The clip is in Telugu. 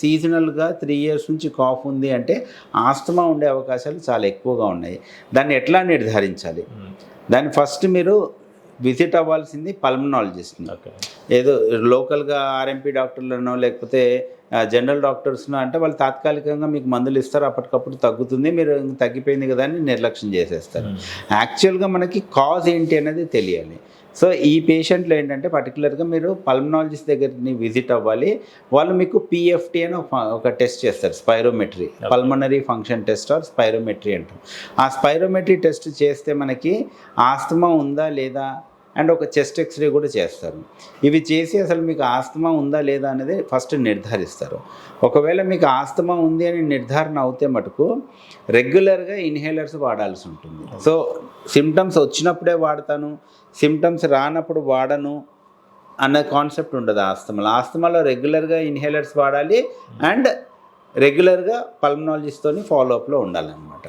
సీజనల్గా త్రీ ఇయర్స్ నుంచి కాఫ్ ఉంది అంటే ఆస్తమా ఉండే అవకాశాలు చాలా ఎక్కువగా ఉన్నాయి. దాన్ని ఎట్లా నిర్ధారించాలి? దాన్ని ఫస్ట్ మీరు విజిట్ అవ్వాల్సింది పల్మనాలజిస్ట్ని. ఏదో లోకల్గా ఆర్ఎంపీ డాక్టర్లను లేకపోతే జనరల్ డాక్టర్స్ను అంటే వాళ్ళు తాత్కాలికంగా మీకు మందులు ఇస్తారు అప్పటికప్పుడు తగ్గుతుంది మీరు ఇంక తగ్గిపోయింది కదా అని నిర్లక్ష్యం చేసేస్తారు. యాక్చువల్గా మనకి కాజ్ ఏంటి అనేది తెలియాలి. సో ఈ పేషెంట్లు ఏంటంటే పర్టికులర్గా మీరు పల్మనాలజిస్ట్ దగ్గరికి విజిట్ అవ్వాలి. వాళ్ళు మీకు పిఎఫ్టీ అని ఒక ఒక టెస్ట్ చేస్తారు spirometry pulmonary function test or spirometry అంటాం. ఆ స్పైరోమెట్రీ టెస్ట్ చేస్తే మనకి ఆస్తమా ఉందా లేదా అండ్ ఒక చెస్ట్ ఎక్స్రే కూడా చేస్తారు. ఇవి చేసి అసలు మీకు ఆస్తమా ఉందా లేదా అనేది ఫస్ట్ నిర్ధారిస్తారు. ఒకవేళ మీకు ఆస్తమా ఉంది అని నిర్ధారణ అవుతే మటుకు రెగ్యులర్గా ఇన్హేలర్స్ వాడాల్సి ఉంటుంది. సో సిమ్టమ్స్ వచ్చినప్పుడే వాడతాను సిమ్టమ్స్ రానప్పుడు వాడను అన్న కాన్సెప్ట్ ఉండదు ఆస్తమాలో. ఆస్తమాలో రెగ్యులర్గా ఇన్హేలర్స్ వాడాలి అండ్ రెగ్యులర్గా పల్మనాలజిస్ట్తోని ఫాలోఅప్లో ఉండాలన్నమాట.